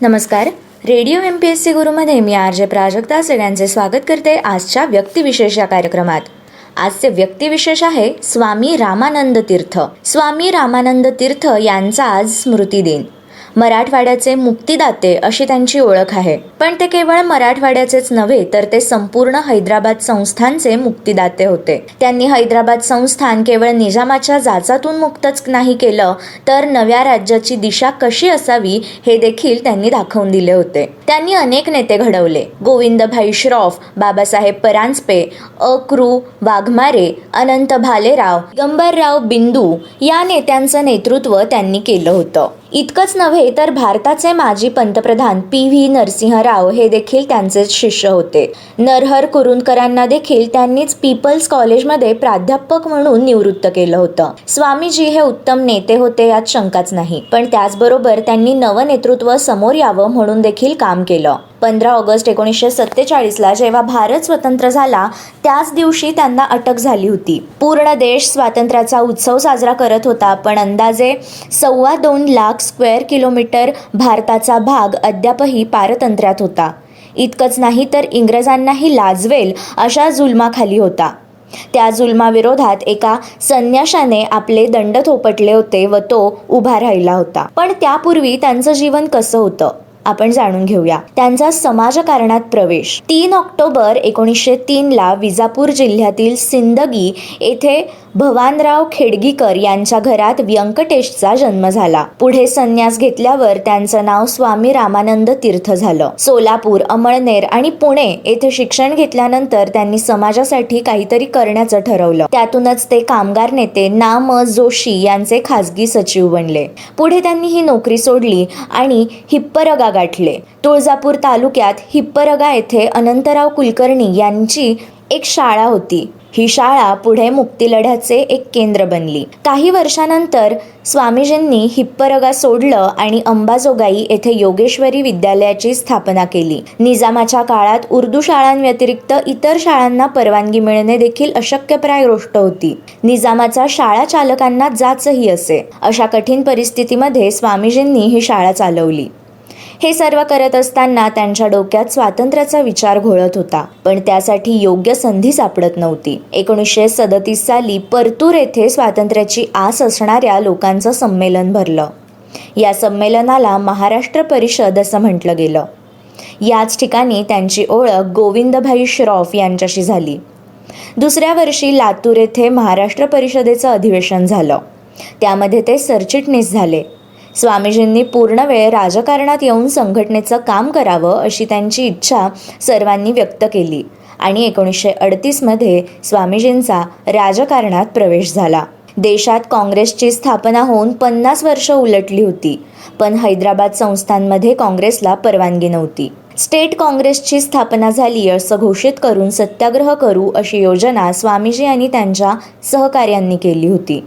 नमस्कार. Radio M P S C गुरुमध्ये मी R J Prajakta सगळ्यांचे स्वागत करते आजच्या व्यक्तिविशेष या कार्यक्रमात. आजचे व्यक्तिविशेष आहे स्वामी रामानंद तीर्थ. स्वामी रामानंद तीर्थ यांचा आज स्मृती दिन मराठवाड्याचे मुक्तिदाते अशी त्यांची ओळख आहे. पण ते केवळ मराठवाड्याचेच नव्हे तर ते संपूर्ण हैदराबाद संस्थानचे मुक्तिदाते होते. त्यांनी हैदराबाद संस्थान केवळ निजामाच्या जाचातून मुक्तच नाही केलं तर नव्या राज्याची दिशा कशी असावी हे देखील त्यांनी दाखवून दिले होते. त्यांनी अनेक नेते घडवले. गोविंदभाई श्रॉफ बाबासाहेब परांजपे अक्रू वाघमारे अनंत भालेराव गंबरराव बिंदू या नेत्यांचं नेतृत्व त्यांनी केलं होतं. इतकंच नव्हे तर भारताचे माजी पंतप्रधान पी व्ही नरसिंहराव हे देखील त्यांचेच शिष्य होते. नरहर कुरुंदकरांना देखील त्यांनीच पीपल्स कॉलेजमध्ये प्राध्यापक म्हणून निवृत्त केलं होतं. स्वामीजी हे उत्तम नेते होते यात शंकाच नाही पण त्याचबरोबर त्यांनी नवनेतृत्व समोर यावं म्हणून देखील काम केलं. पंधरा ऑगस्ट एकोणीसशे सत्तेचाळीसला जेव्हा भारत स्वतंत्र झाला त्याच दिवशी त्यांना अटक झाली होती. पूर्ण देश स्वातंत्र्याचा उत्सव साजरा करत होता पण अंदाजे सव्वा दोन लाख स्क्वेअर किलोमीटर भारताचा भाग अद्यापही पारतंत्र्यात होता. इतकंच नाही तर इंग्रजांनाही लाजवेल अशा जुलमाखाली होता. त्या जुलमाविरोधात एका संन्याशाने आपले दंड थोपटले होते व तो उभा राहिला होता. पण त्यापूर्वी त्यांचं जीवन कसं होतं? आपण जाणून घेऊया. त्यांचा समाजकारणात प्रवेश. तीन ऑक्टोबर एकोणीसशे तीनला विजापूर जिल्ह्यातील सिंदगी येथे भवानराव खेडगीकर यांच्या घरात व्यंकटेशचा जन्म झाला. पुढे संन्यास घेतल्यावर त्यांचं नाव स्वामी रामानंद तीर्थ झालं. सोलापूर अमळनेर आणि पुणे येथे शिक्षण घेतल्यानंतर त्यांनी समाजासाठी काहीतरी करण्याचं ठरवलं. त्यातूनच ते कामगार नेते ना म जोशी यांचे खासगी सचिव बनले. पुढे त्यांनी ही नोकरी सोडली आणि हिप्परगा गाठले. तुळजापूर तालुक्यात हिप्परगा येथे अनंतराव कुलकर्णी यांची एक शाळा होती. ही शाळा पुढे मुक्तीलढ्याचे एक केंद्र बनली. काही वर्षानंतर स्वामीजींनी हिप्परगा सोडलं आणि अंबाजोगाई येथे योगेश्वरी विद्यालयाची स्थापना केली. निजामाच्या काळात उर्दू शाळांव्यतिरिक्त इतर शाळांना परवानगी मिळणे देखील अशक्यप्राय गोष्ट होती. निजामाचा शाळा चालकांना जाचही असे. अशा कठीण परिस्थितीमध्ये स्वामीजींनी ही शाळा चालवली. हे सर्व करत असताना त्यांच्या डोक्यात स्वातंत्र्याचा विचार घोळत होता. पण त्यासाठी योग्य संधी सापडत नव्हती. एकोणीसशे सदतीस साली परतूर येथे स्वातंत्र्याची आस असणाऱ्या लोकांचं संमेलन भरलं. या संमेलनाला महाराष्ट्र परिषद असं म्हटलं गेलं. याच ठिकाणी त्यांची ओळख गोविंदभाई श्रॉफ यांच्याशी झाली. दुसऱ्या वर्षी लातूर येथे महाराष्ट्र परिषदेचं अधिवेशन झालं. त्यामध्ये ते सरचिटणीस झाले. स्वामीजींनी पूर्ण वेळ राजकारणात येऊन संघटनेचं काम करावं अशी त्यांची इच्छा सर्वांनी व्यक्त केली. आणि एकोणीसशे अडतीसमध्ये स्वामीजींचा राजकारणात प्रवेश झाला. देशात काँग्रेसची स्थापना होऊन पन्नास वर्ष उलटली होती पण हैदराबाद संस्थांमध्ये काँग्रेसला परवानगी नव्हती. स्टेट काँग्रेसची स्थापना झाली असं घोषित करून सत्याग्रह करू अशी योजना स्वामीजी आणि त्यांच्या सहकार्यांनी केली होती.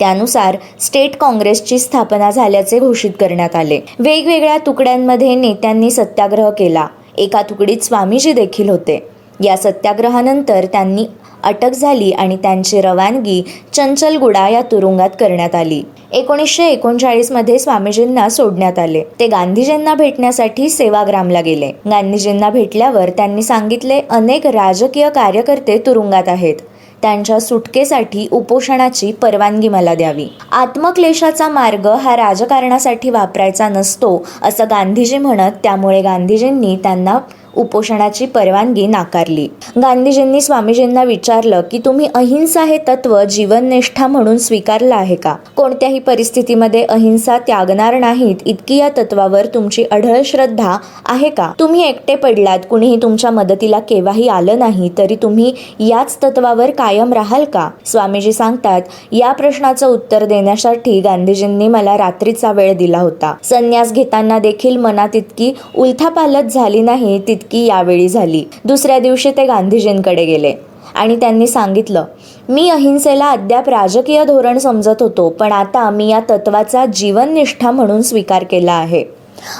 त्यानुसार स्टेट काँग्रेसची स्थापना झाल्याचे घोषित करण्यात आले. वेगवेगळ्या तुकड्यांमध्ये नेत्यांनी सत्याग्रह केला. एका तुकडीत स्वामीजी देखील होते. या सत्याग्रहानंतर त्यांनी अटक झाली आणि त्यांची रवानगी चंचलगुडा या तुरुंगात करण्यात आली. एकोणीसशे एकोणचाळीसमध्ये स्वामीजींना सोडण्यात आले. ते गांधीजींना भेटण्यासाठी सेवाग्रामला गेले. गांधीजींना भेटल्यावर त्यांनी सांगितले अनेक राजकीय कार्यकर्ते तुरुंगात आहेत. त्यांच्या सुटकेसाठी उपोषणाची परवानगी मला द्यावी. आत्मक्लेशाचा मार्ग हा राजकारणासाठी वापरायचा नसतो असं गांधीजी म्हणत त्यामुळे गांधीजींनी त्यांना उपोषणाची परवानगी नाकारली. गांधीजींनी स्वामीजींना विचारलं की तुम्ही अहिंसा हे तत्व जीवननिष्ठा म्हणून स्वीकारलं आहे का? कोणत्याही परिस्थितीमध्ये अहिंसा त्यागणार नाहीत इतकी या तत्वावर तुमची अढळ श्रद्धा आहे का? तुम्ही एकटे पडलात कुणीही तुमच्या मदतीला केव्हाही आलं नाही तरी तुम्ही याच तत्वावर कायम राहाल का? स्वामीजी सांगतात या प्रश्नाचं उत्तर देण्यासाठी गांधीजींनी मला रात्रीचा वेळ दिला होता. संन्यास घेताना देखील मनात इतकी उलथापालत झाली नाही इतकी यावेळी झाली. दुसऱ्या दिवशी ते गांधीजींकडे गेले. आणि त्यांनी सांगितलं मी अहिंसेला अद्याप राजकीय धोरण समजत होतो पण आता मी या तत्वाचा जीवननिष्ठा म्हणून स्वीकार केला आहे.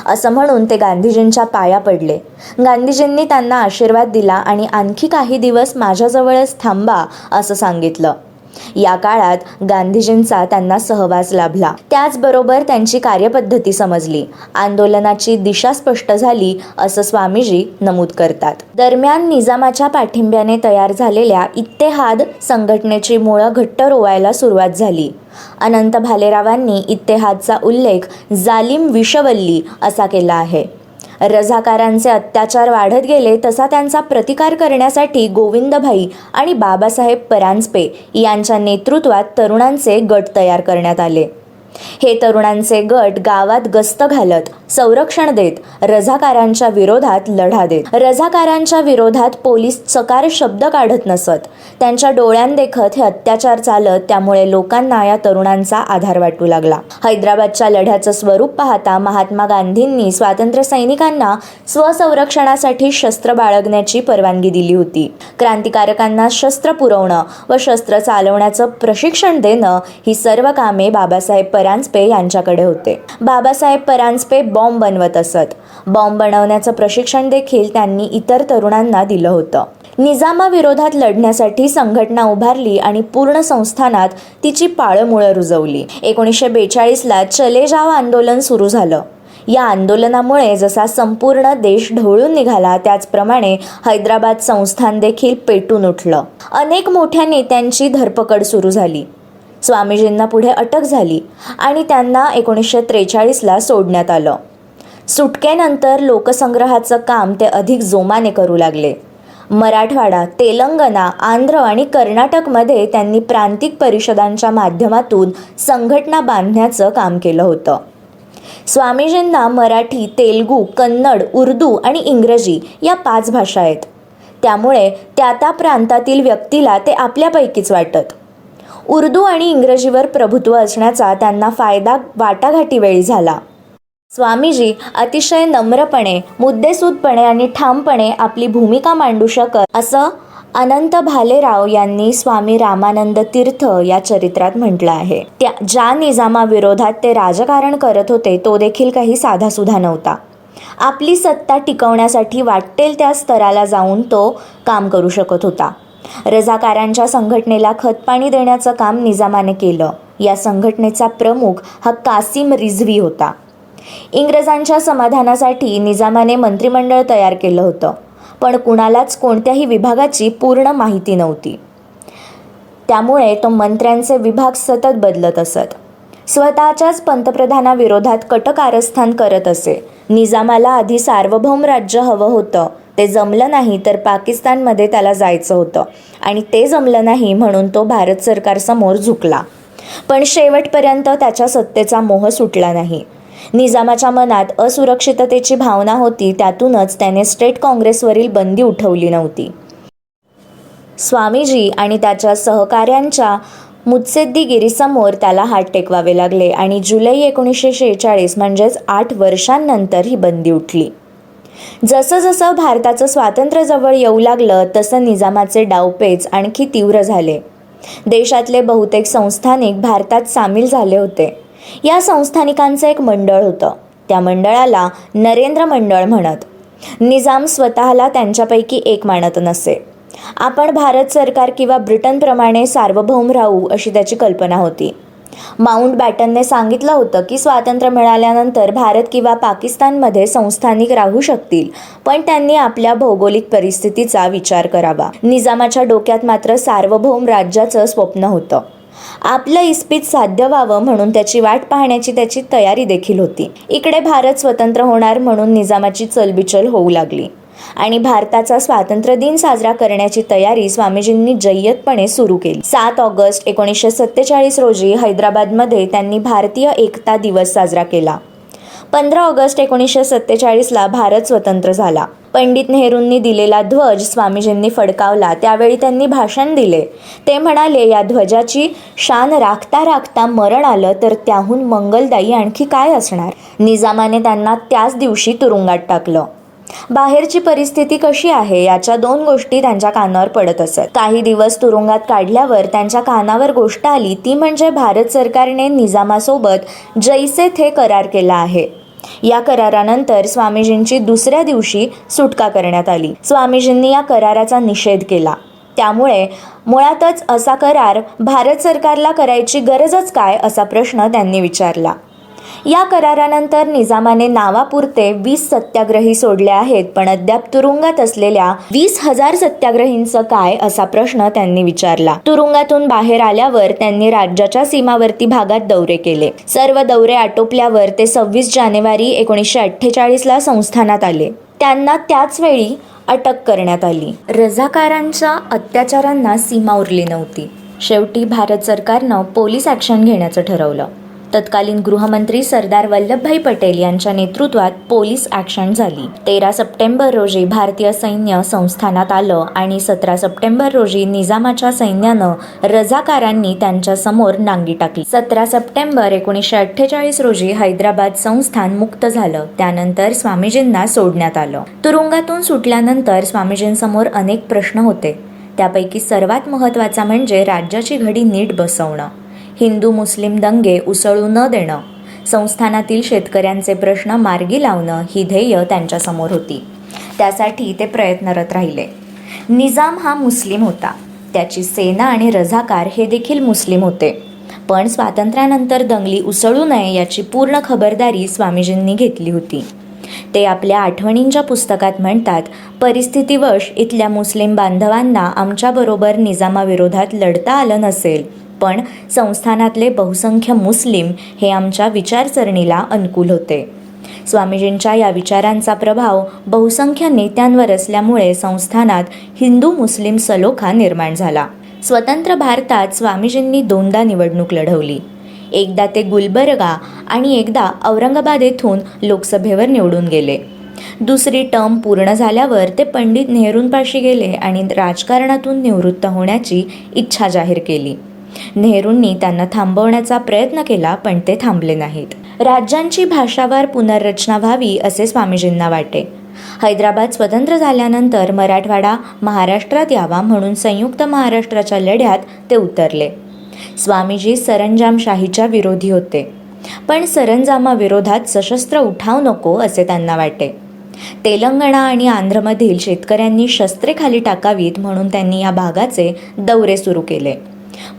असं म्हणून ते गांधीजींच्या पाया पडले. गांधीजींनी त्यांना आशीर्वाद दिला आणि आणखी काही दिवस माझ्याजवळच थांबा असं सांगितलं. या काळात गांधीजींचा त्यांना सहवास लाभला. त्याचबरोबर त्यांची कार्यपद्धती समजली. आंदोलनाची दिशा स्पष्ट झाली असं स्वामीजी नमूद करतात. दरम्यान निजामाच्या पाठिंब्याने तयार झालेल्या इत्तेहाद संघटनेची मुळं घट्ट रोवायला सुरुवात झाली. अनंत भालेरावांनी इत्तेहादचा उल्लेख जालिम विषवल्ली असा केला आहे. रझाकारांचे अत्याचार वाढत गेले तसा त्यांचा प्रतिकार करण्यासाठी गोविंदभाई आणि बाबासाहेब परांजपे यांच्या नेतृत्वात तरुणांचे गट तयार करण्यात आले. हे तरुणांचे गट गावात गस्त घालत संरक्षण देत रझाकारांच्या विरोधात लढा देत. रझाकारांच्या विरोधात पोलीस चकार शब्द काढत नसत. त्यांच्या डोळ्यांदेखत हे अत्याचार चालत त्यामुळे लोकांना या तरुणांचा आधार वाटू लागला. हैदराबादच्या लढ्याचं स्वरूप पाहता महात्मा गांधींनी स्वातंत्र्य सैनिकांना स्वसंरक्षणासाठी शस्त्र बाळगण्याची परवानगी दिली होती. क्रांतिकारकांना शस्त्र पुरवणं व शस्त्र चालवण्याचं प्रशिक्षण देणं ही सर्व कामे बाबासाहेब परांजपे यांच्याकडे होते. बाबासाहेब परांजपे बॉम्ब बनवत असत. बॉम्ब बनवण्याचं प्रशिक्षण देखील त्यांनी इतर तरुणांना दिलं होतं. निजामाविरोधात लढण्यासाठी संघटना उभारली आणि पूर्ण संस्थानात तिची पाळमुळं रुजवली. एकोणीसशे बेचाळीसला चले जाव आंदोलन सुरू झालं. या आंदोलनामुळे जसा संपूर्ण देश ढवळून निघाला त्याचप्रमाणे हैदराबाद संस्थान देखील पेटून उठलं. अनेक मोठ्या नेत्यांची धरपकड सुरू झाली. स्वामीजींना पुढे अटक झाली आणि त्यांना एकोणीसशे त्रेचाळीसला सोडण्यात आलं. सुटकेनंतर लोकसंग्रहाचं काम ते अधिक जोमाने करू लागले. मराठवाडा तेलंगणा आंध्र आणि कर्नाटकमध्ये त्यांनी प्रांतिक परिषदांच्या माध्यमातून संघटना बांधण्याचं काम केलं होतं. स्वामीजींना मराठी तेलगू कन्नड उर्दू आणि इंग्रजी या पाच भाषा आहेत. त्यामुळे त्या त्या प्रांतातील व्यक्तीला ते आपल्यापैकीच वाटत. उर्दू आणि इंग्रजीवर प्रभुत्व असण्याचा त्यांना फायदा वाटाघाटीवेळी झाला. स्वामीजी अतिशय नम्रपणे मुद्देसूदपणे आणि ठामपणे आपली भूमिका मांडू शकत असं अनंत भालेराव यांनी स्वामी रामानंद तीर्थ या चरित्रात म्हटलं आहे. त्या ज्या निजामाविरोधात ते राजकारण करत होते तो देखील काही साधासुधा नव्हता. आपली सत्ता टिकवण्यासाठी वाटेल त्या स्तराला जाऊन तो काम करू शकत होता. रजाकारांच्या संघटनेला खतपाणी देण्याचं काम निजामाने केलं. या संघटनेचा प्रमुख हा कासिम रिझवी होता. इंग्रजांच्या समाधानासाठी निजामाने मंत्रिमंडळ तयार केलं होतं पण कुणालाच कोणत्याही विभागाची पूर्ण माहिती नव्हती. त्यामुळे तो मंत्र्यांचे विभाग सतत बदलत असत. स्वतःच्याच पंतप्रधानाविरोधात कटकारस्थान करत असे. निजामाला आधी सार्वभौम राज्य हवं होतं ते जमलं नाही तर पाकिस्तानमध्ये त्याला जायचं होतं. आणि ते जमलं नाही म्हणून तो भारत सरकारसमोर झुकला. पण शेवटपर्यंत त्याच्या सत्तेचा मोह सुटला नाही. निजामाच्या मनात असुरक्षिततेची भावना होती त्यातूनच त्याने स्टेट काँग्रेसवरील बंदी उठवली नव्हती. स्वामीजी आणि त्याच्या सहकाऱ्यांच्या मुत्सेद्दीगिरीसमोर त्याला हात टेकवावे लागले आणि जुलै एकोणीसशे शेहेचाळीस म्हणजेच आठ वर्षांनंतर ही बंदी उठली. जसं जसं भारताचं स्वातंत्र्य जवळ येऊ लागलं तसं निजामाचे डावपेच आणखी तीव्र झाले. देशातले बहुतेक संस्थानिक भारतात सामील झाले होते. या संस्थानिकांचं एक मंडळ होतं. त्या मंडळाला नरेंद्र मंडळ म्हणत. निजाम स्वतःला त्यांच्यापैकी एक मानत नसे. आपण भारत सरकार किंवा ब्रिटनप्रमाणे सार्वभौम राहू अशी त्याची कल्पना होती. माउंट बॅटनने सांगितलं होतं की स्वातंत्र्य मिळाल्यानंतर भारत किंवा पाकिस्तानमध्ये संस्थानिक राहू शकतील पण त्यांनी आपल्या भौगोलिक परिस्थितीचा विचार करावा. निजामाच्या डोक्यात मात्र सार्वभौम राज्याचं स्वप्न होतं. आपलं इस्पित साध्य व्हावं म्हणून त्याची वाट पाहण्याची त्याची तयारी देखील होती. इकडे भारत स्वतंत्र होणार म्हणून निजामाची चलबिचल होऊ लागली. आणि भारताचा स्वातंत्र्य दिन साजरा करण्याची तयारी स्वामीजींनी जय्यतपणे सुरू केली. सात ऑगस्ट एकोणीसशे सत्तेचाळीस रोजी हैदराबादमध्ये त्यांनी भारतीय एकता दिवस साजरा केला. पंधरा ऑगस्ट एकोणीसशे सत्तेचाळीसला भारत स्वतंत्र झाला. पंडित नेहरूंनी दिलेला ध्वज स्वामीजींनी फडकावला. त्यावेळी त्यांनी भाषण दिले. ते म्हणाले या ध्वजाची शान राखता राखता मरण आलं तर त्याहून मंगलदायी आणखी काय असणार? निजामाने त्यांना त्याच दिवशी तुरुंगात टाकलं. बाहेरची परिस्थिती कशी आहे याच्या दोन गोष्टी त्यांच्या कानावर पडत असत. काही दिवस तुरुंगात काढल्यावर त्यांच्या कानावर गोष्ट आली ती म्हणजे भारत सरकारने निजामासोबत जैसे थे करार केला आहे. या करारानंतर स्वामीजींची दुसऱ्या दिवशी सुटका करण्यात आली. स्वामीजींनी या कराराचा निषेध केला. त्यामुळे मुळातच असा करार भारत सरकारला करायची गरजच काय असा प्रश्न त्यांनी विचारला. या करारानंतर निजामाने नावापुरते वीस सत्याग्रही सोडले आहेत पण अद्याप तुरुंगात असलेल्या वीस हजार सत्याग्रहींचं काय असा प्रश्न त्यांनी विचारला. तुरुंगातून बाहेर आल्यावर त्यांनी राज्याच्या सीमावर्ती भागात दौरे केले. सर्व दौरे आटोपल्यावर ते सव्वीस जानेवारी एकोणीसशे अठ्ठेचाळीसला संस्थानात आले. त्यांना त्याच वेळी अटक करण्यात आली. रझाकारांच्या अत्याचारांना सीमा उरली नव्हती. शेवटी भारत सरकारनं पोलीस ॲक्शन घेण्याचं ठरवलं. तत्कालीन गृहमंत्री सरदार वल्लभभाई पटेल यांच्या नेतृत्वात पोलीस ॲक्शन झाली. तेरा सप्टेंबर रोजी भारतीय सैन्य संस्थानात आलं आणि सतरा सप्टेंबर रोजी निजामाच्या सैन्यानं रझाकारांनी त्यांच्यासमोर नांगी टाकली. सतरा सप्टेंबर एकोणीसशे अठ्ठेचाळीस रोजी हैदराबाद संस्थान मुक्त झालं. त्यानंतर स्वामीजींना सोडण्यात आलं. तुरुंगातून सुटल्यानंतर स्वामीजींसमोर अनेक प्रश्न होते. त्यापैकी सर्वात महत्त्वाचा म्हणजे राज्याची घडी नीट बसवणं. हिंदू मुस्लिम दंगे उसळू न देणं. संस्थानातील शेतकऱ्यांचे प्रश्न मार्गी लावणं ही ध्येय त्यांच्यासमोर होती. त्यासाठी ते प्रयत्नरत राहिले. निजाम हा मुस्लिम होता. त्याची सेना आणि रझाकार हे देखील मुस्लिम होते. पण स्वातंत्र्यानंतर दंगली उसळू नये याची पूर्ण खबरदारी स्वामीजींनी घेतली होती. ते आपल्या आठवणींच्या पुस्तकात म्हणतात परिस्थितीवश इथल्या मुस्लिम बांधवांना आमच्याबरोबर निजामाविरोधात लढता आलं नसेल. पण संस्थानातले बहुसंख्य मुस्लिम हे आमच्या विचारसरणीला अनुकूल होते. स्वामीजींच्या या विचारांचा प्रभाव बहुसंख्य नेत्यांवर असल्यामुळे संस्थानात हिंदू मुस्लिम सलोखा निर्माण झाला. स्वतंत्र भारतात स्वामीजींनी दोनदा निवडणूक लढवली. एकदा ते गुलबर्गा आणि एकदा औरंगाबाद येथून लोकसभेवर निवडून गेले. दुसरी टर्म पूर्ण झाल्यावर ते पंडित नेहरूंपाशी गेले आणि राजकारणातून निवृत्त होण्याची इच्छा जाहीर केली. नेहरूंनी त्यांना थांबवण्याचा प्रयत्न केला पण ते थांबले नाहीत. राज्यांची भाषावार पुनर्रचना व्हावी असे स्वामीजींना वाटे. हैदराबाद स्वतंत्र झाल्यानंतर मराठवाडा महाराष्ट्रात यावा म्हणून संयुक्त महाराष्ट्राच्या लढ्यात ते उतरले. स्वामीजी सरंजामशाहीच्या विरोधी होते. पण सरंजामाविरोधात सशस्त्र उठाव नको असे त्यांना वाटे. तेलंगणा आणि आंध्रमधील शेतकऱ्यांनी शस्त्रे खाली टाकावीत म्हणून त्यांनी या भागाचे दौरे सुरू केले.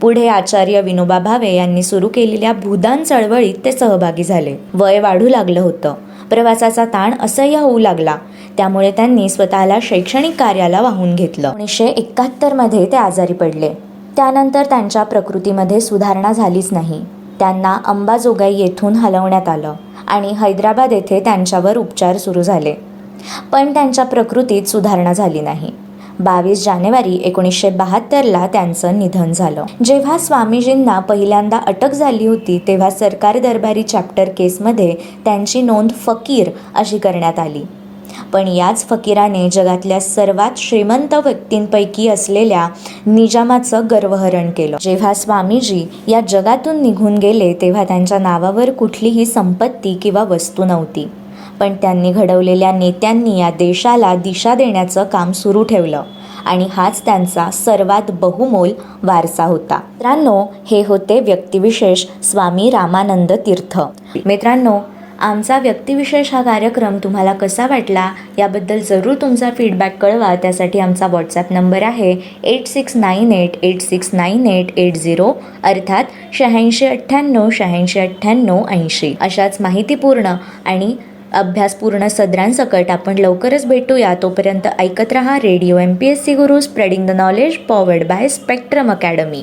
पुढे आचार्य विनोबा भावे यांनी सुरू केलेल्या भूदान चळवळीत ते सहभागी झाले. वय वाढू लागलं होतं. प्रवासाचा ताण असह्य होऊ लागला. त्यामुळे त्यांनी स्वतःला शैक्षणिक कार्याला वाहून घेतलं. एकोणीसशे एकाहत्तरमध्ये ते आजारी पडले. त्यानंतर त्यांच्या प्रकृतीमध्ये सुधारणा झालीच नाही. त्यांना अंबाजोगाई येथून हलवण्यात आलं आणि हैदराबाद येथे त्यांच्यावर उपचार सुरू झाले. पण त्यांच्या प्रकृतीत सुधारणा झाली नाही. बावीस जानेवारी एकोणीसशे बहात्तरला त्यांचं निधन झालं. जेव्हा स्वामीजींना पहिल्यांदा अटक झाली होती तेव्हा सरकार दरबारी चॅप्टर केसमध्ये त्यांची नोंद फकीर अशी करण्यात आली. पण याच फकीराने जगातल्या सर्वात श्रीमंत व्यक्तींपैकी असलेल्या निजामाचं गर्वहरण केलं. जेव्हा स्वामीजी या जगातून निघून गेले तेव्हा त्यांच्या नावावर कुठलीही संपत्ती किंवा वस्तू नव्हती. पण त्यांनी घडवलेल्या नेत्यांनी या देशाला दिशा देण्याचं काम सुरू ठेवलं. आणि हाच त्यांचा सर्वात बहुमोल वारसा होता. मित्रांनो हे होते व्यक्तिविशेष स्वामी रामानंद तीर्थ. मित्रांनो आमचा व्यक्तिविशेष हा कार्यक्रम तुम्हाला कसा वाटला? याबद्दल जरूर तुमचा फीडबॅक कळवा. त्यासाठी आमचा व्हॉट्सॲप नंबर आहे eight six nine eight eight six nine eight eight zero अर्थात शहाऐंशी अठ्ठ्याण्णव शहाऐंशी अठ्ठ्याण्णव ऐंशी. अशाच माहितीपूर्ण आणि अभ्यासपूर्ण सदरांसकट आपण लवकरच भेटूया. तोपर्यंत ऐकत रहा radio M P S C Guru spreading the knowledge powered by Spectrum Academy